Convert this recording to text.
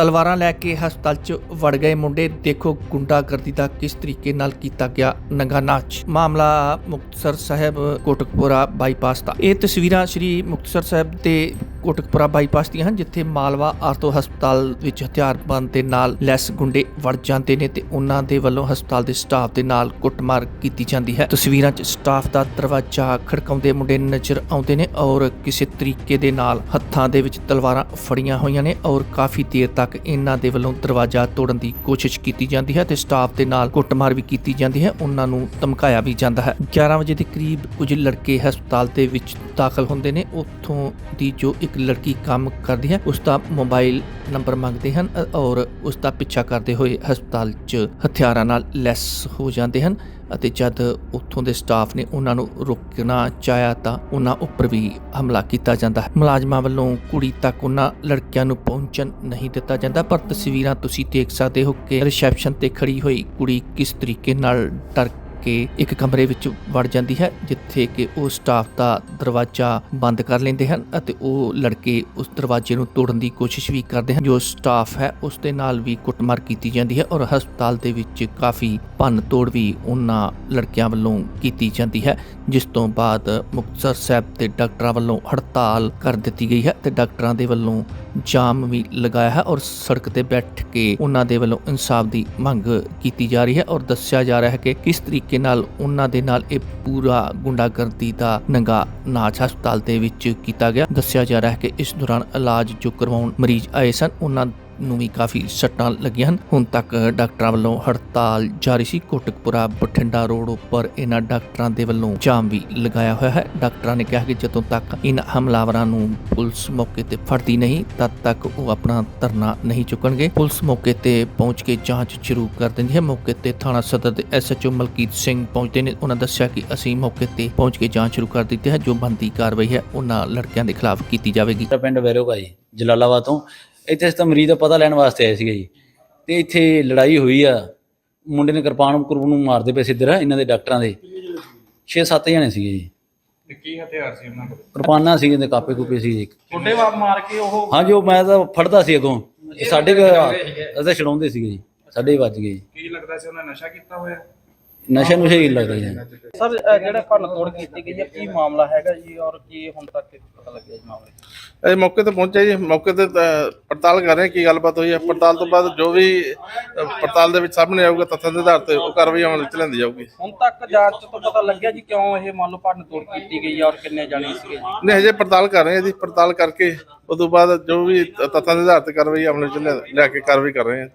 ਤਲਵਾਰਾਂ ਲੈ ਕੇ ਹਸਪਤਾਲ 'ਚ ਵੜ ਗਏ ਮੁੰਡੇ। ਦੇਖੋ ਗੁੰਡਾਗਰਦੀ ਦਾ ਕਿਸ ਤਰੀਕੇ ਨਾਲ ਕੀਤਾ ਗਿਆ ਨੰਗਾ ਨਾਚ। ਮਾਮਲਾ ਮੁਕਤਸਰ ਸਾਹਿਬ ਕੋਟਕਪੁਰਾ ਬਾਈਪਾਸ ਦਾ। ਇਹ ਤਸਵੀਰਾਂ ਸ੍ਰੀ ਮੁਕਤਸਰ ਸਾਹਿਬ ਦੇ ਕੋਟਕਪੁਰਾ ਬਾਈਪਾਸ ਦੀਆਂ ਹਨ, ਜਿੱਥੇ ਮਾਲਵਾ ਆਰਤੋ ਹਸਪਤਾਲ ਵਿੱਚ ਹਥਿਆਰਬੰਦ ਦੇ ਨਾਲ ਲੈਸ ਗੁੰਡੇ ਵੜ ਜਾਂਦੇ ਨੇ ਤੇ ਉਹਨਾਂ ਦੇ ਵੱਲੋਂ ਹਸਪਤਾਲ ਦੇ ਸਟਾਫ ਦੇ ਨਾਲ ਕੁੱਟਮਾਰ ਕੀਤੀ ਜਾਂਦੀ ਹੈ। ਤਸਵੀਰਾਂ 'ਚ ਸਟਾਫ ਦਾ ਦਰਵਾਜ਼ਾ ਖੜਕਾਉਂਦੇ ਮੁੰਡੇ ਨਜ਼ਰ ਆਉਂਦੇ ਨੇ ਔਰ ਕਿਸੇ ਤਰੀਕੇ ਦੇ ਨਾਲ ਹੱਥਾਂ ਦੇ ਵਿੱਚ ਤਲਵਾਰਾਂ ਫੜੀਆਂ ਹੋਈਆਂ ਨੇ ਔਰ ਕਾਫੀ ਦੇਰ ਤੱਕ ਇਹਨਾਂ ਦੇ ਵੱਲੋਂ ਦਰਵਾਜ਼ਾ ਤੋੜਨ ਦੀ ਕੋਸ਼ਿਸ਼ ਕੀਤੀ ਜਾਂਦੀ ਹੈ ਤੇ ਸਟਾਫ ਦੇ ਨਾਲ ਕੁੱਟਮਾਰ ਵੀ ਕੀਤੀ ਜਾਂਦੀ ਹੈ। ਉਹਨਾਂ ਨੂੰ ਧਮਕਾਇਆ ਵੀ ਜਾਂਦਾ ਹੈ। 11 ਵਜੇ ਦੇ ਕਰੀਬ ਕੁਝ ਲੜਕੇ ਹਸਪਤਾਲ ਦੇ ਵਿੱਚ ਦਾਖਲ ਹੁੰਦੇ ਨੇ। ਉੱਥੋਂ ਦੀ ਜੋ ਇੱਕ ਲੜਕੀ ਕੰਮ ਕਰਦੀ ਹੈ, ਉਸ ਦਾ ਮੋਬਾਈਲ ਨੰਬਰ ਮੰਗਦੇ ਹਨ ਔਰ ਉਸ ਦਾ ਪਿੱਛਾ ਕਰਦੇ ਹੋਏ ਹਸਪਤਾਲ 'ਚ ਹਥਿਆਰਾਂ ਨਾਲ ਲੈਸ ਹੋ ਜਾਂਦੇ ਹਨ ਅਤੇ ਜਦ ਉੱਥੋਂ ਦੇ ਸਟਾਫ ਨੇ ਉਹਨਾਂ ਨੂੰ ਰੋਕਣਾ ਚਾਹਿਆ ਤਾਂ ਉਹਨਾਂ ਉੱਪਰ ਵੀ ਹਮਲਾ ਕੀਤਾ ਜਾਂਦਾ ਹੈ। ਮੁਲਾਜ਼ਮਾਂ ਵੱਲੋਂ ਕੁੜੀ ਤੱਕ ਉਹਨਾਂ ਲੜਕਿਆਂ ਨੂੰ ਪਹੁੰਚਣ ਨਹੀਂ ਦਿੱਤਾ ਜਾਂਦਾ, ਪਰ ਤਸਵੀਰਾਂ ਤੁਸੀਂ ਦੇਖ ਸਕਦੇ ਹੋ ਕਿ ਰਿਸੈਪਸ਼ਨ ਤੇ ਖੜੀ ਹੋਈ ਕੁੜੀ ਕਿਸ ਤਰੀਕੇ ਨਾਲ ਡਰ ਕੇ ਇੱਕ ਕਮਰੇ ਵਿੱਚ ਵੜ ਜਾਂਦੀ ਹੈ, ਜਿੱਥੇ ਕਿ ਉਹ ਸਟਾਫ ਦਾ ਦਰਵਾਜ਼ਾ ਬੰਦ ਕਰ ਲੈਂਦੇ ਹਨ ਅਤੇ ਉਹ ਲੜਕੇ ਉਸ ਦਰਵਾਜ਼ੇ ਨੂੰ ਤੋੜਨ ਦੀ ਕੋਸ਼ਿਸ਼ ਵੀ ਕਰਦੇ ਹਨ। ਜੋ ਸਟਾਫ ਹੈ, ਉਸ ਦੇ ਨਾਲ ਵੀ ਕੁੱਟਮਾਰ ਕੀਤੀ ਜਾਂਦੀ ਹੈ ਔਰ ਹਸਪਤਾਲ ਦੇ ਵਿੱਚ ਕਾਫੀ ਭੰਨ ਤੋੜ ਵੀ ਉਹਨਾਂ ਲੜਕਿਆਂ ਵੱਲੋਂ ਕੀਤੀ ਜਾਂਦੀ ਹੈ, ਜਿਸ ਤੋਂ ਬਾਅਦ ਮੁਕਤਸਰ ਸਾਹਿਬ ਦੇ ਡਾਕਟਰਾਂ ਵੱਲੋਂ ਹੜਤਾਲ ਕਰ ਦਿੱਤੀ ਗਈ ਹੈ ਤੇ ਡਾਕਟਰਾਂ ਦੇ ਵੱਲੋਂ ਜਾਮ ਵੀ ਲਗਾਇਆ ਹੈ ਔਰ ਸੜਕ ਤੇ ਬੈਠ ਕੇ ਉਹਨਾਂ ਦੇ ਵੱਲੋਂ ਇਨਸਾਫ ਦੀ ਮੰਗ ਕੀਤੀ ਜਾ ਰਹੀ ਹੈ ਔਰ ਦੱਸਿਆ ਜਾ ਰਿਹਾ ਹੈ ਕਿ ਕਿਸ ਤਰੀਕੇ ਨਾਲ ਉਹਨਾਂ ਦੇ ਨਾਲ ਇਹ ਪੂਰਾ ਗੁੰਡਾਗਰਦੀ ਦਾ ਨੰਗਾ ਨਾਚ ਹਸਪਤਾਲ ਦੇ ਵਿੱਚ ਕੀਤਾ ਗਿਆ। ਦੱਸਿਆ ਜਾ ਰਿਹਾ ਹੈ ਕਿ ਇਸ ਦੌਰਾਨ ਇਲਾਜ ਜੋ ਕਰਵਾਉਣ ਮਰੀਜ਼ ਆਏ ਸਨ, ਉਹਨਾਂ ਨੂੰ ਵੀ ਕਾਫੀ ਸੱਟਾਂ ਲੱਗੀਆਂ ਹਨ। ਹੁਣ ਤੱਕ ਡਾਕਟਰਾਂ ਵੱਲੋਂ ਹੜਤਾਲ ਜਾਰੀ ਸੀ। ਕੋਟਕਪੁਰਾ ਬਠਿੰਡਾ ਰੋਡ ਉੱਪਰ ਇਹਨਾਂ ਡਾਕਟਰਾਂ ਦੇ ਵੱਲੋਂ ਜਾਮ ਵੀ ਲਗਾਇਆ ਹੋਇਆ ਹੈ। ਡਾਕਟਰਾਂ ਨੇ ਕਿਹਾ ਕਿ ਜਦੋਂ ਤੱਕ ਇਨ ਹਮਲਾਵਰਾਂ ਨੂੰ ਪੁਲਿਸ ਮੌਕੇ ਤੇ ਫੜਦੀ ਨਹੀਂ, ਤਦ ਤੱਕ ਉਹ ਆਪਣਾ ਧਰਨਾ ਨਹੀਂ ਚੁੱਕਣਗੇ। ਪੁਲਿਸ ਮੌਕੇ ਤੇ ਪਹੁੰਚ ਕੇ ਜਾਂਚ ਸ਼ੁਰੂ ਕਰ ਦਿੰਦੀ ਹੈ। ਮੌਕੇ ਤੇ ਥਾਣਾ ਸਦਰ ਦੇ ਐਸਐਚਓ ਮਲਕੀਤ ਸਿੰਘ ਪਹੁੰਚਦੇ ਨੇ। ਉਹਨਾਂ ਦੱਸਿਆ ਕਿ ਅਸੀਂ ਮੌਕੇ ਤੇ ਪਹੁੰਚ ਕੇ ਜਾਂਚ ਸ਼ੁਰੂ ਕਰ ਦਿੱਤੀ ਹੈ। ਜੋ ਬੰਦੀ ਕਾਰਵਾਈ ਹੈ, ਉਹਨਾਂ ਲੜਕਿਆਂ ਦੇ ਖਿਲਾਫ ਕੀਤੀ ਜਾਵੇਗੀ। ਪਿੰਡ ਵੈਰੋਗਾ ਜੀ, ਜਲਾਲਾਬਾਦ ਤੋਂ। ਇੱਥੇ ਅਸੀਂ ਤਾਂ ਮਰੀਜ਼ ਦਾ ਪਤਾ ਲੈਣ ਵਾਸਤੇ ਆਏ ਸੀਗੇ ਜੀ। ਤੇ ਇੱਥੇ ਲੜਾਈ ਹੋਈ ਆ। ਮੁੰਡੇ ਨੇ ਕਿਰਪਾਨ ਕੁਰਬ ਨੂੰ ਮਾਰਦੇ ਪਏ ਸਿੱਧਰ ਇਹਨਾਂ ਦੇ ਡਾਕਟਰਾਂ ਦੇ। 6-7 ਜਣੇ ਸੀਗੇ ਜੀ। ਤੇ ਕੀ ਹਥਿਆਰ ਸੀ ਉਹਨਾਂ ਕੋਲ? ਕਿਰਪਾਨਾਂ ਸੀਗੇ ਤੇ ਕਾਪੇ ਕੂਪੇ ਸੀ ਜੀ। ਛੋਟੇ ਵਾਰ ਮਾਰ ਕੇ ਉਹ ਹਾਂਜੀ ਉਹ ਮੈਂ ਤਾਂ ਫੜਦਾ ਸੀ ਅੱਗੋਂ। ਸਾਡੇ ਕੋ ਅਸੀਂ ਛਡਾਉਂਦੇ ਸੀਗੇ ਜੀ। ਸਾਡੇ ਹੀ ਵੱਜ ਗਏ ਜੀ। ਕੀ ਲੱਗਦਾ ਸੀ ਉਹਨਾਂ ਨਸ਼ਾ ਕੀਤਾ ਹੋਇਆ? ਨਸ਼ਾ ਨੁਸ਼ਾ ਹੀ ਲੱਗ ਰਿਹਾ ਜੀ। ਸਰ ਜਿਹੜਾ ਭੰਨ ਤੋੜ ਕੀਤੀ ਗਈ ਹੈ ਕੀ ਮਾਮਲਾ ਹੈਗਾ ਜੀ ਔਰ ਕੀ ਹੁਣ ਤੱਕ ਪਤਾ ਲੱਗਿਆ ਜੀ ਮਾਮਲੇ? ਇਹ ਮੌਕੇ ਤੇ ਪਹੁੰਚਿਆ ਜੀ ਮੌਕੇ ਤੇ ਪੜਤਾਲ ਕਰ ਰਹੇ ਕੀ ਗੱਲਬਾਤ ਹੋਈ ਹੈ। ਪੜਤਾਲ ਤੋਂ ਬਾਅਦ ਜੋ ਵੀ ਪੜਤਾਲ ਦੇ ਵਿੱਚ ਸਾਹਮਣੇ ਆਊਗਾ ਤੱਥਾਂ ਦੇ ਆਧਾਰ ਤੇ ਉਹ ਕਾਰਵਾਈ ਅਮਲ ਵਿੱਚ ਲੈਂਦੀ ਜਾਊਗੀ। ਹੁਣ ਤੱਕ ਜਾਂਚ ਤੋਂ ਪਤਾ ਲੱਗਿਆ ਜੀ ਕਿਉਂ ਇਹ ਮੰਨ ਲਓ ਭੰਨ ਤੋੜ ਕੀਤੀ ਗਈ ਹੈ ਔਰ ਕਿੰਨੇ ਜਾਣੇ ਸੀਗੇ ਜੀ? ਨਹੀਂ ਹਜੇ ਪੜਤਾਲ ਕਰ ਰਹੇ ਹਾਂ ਜੀ ਪੜਤਾਲ ਕਰਕੇ ਉਸ ਤੋਂ ਬਾਅਦ ਜੋ ਵੀ ਤੱਥਾਂ ਦੇ ਆਧਾਰ ਤੇ ਕਾਰਵਾਈ ਅਮਲ ਵਿੱਚ ਲੈ- ਲੈ ਕੇ ਕਾਰਵਾਈ ਕਰ ਰਹੇ ਹਾਂ।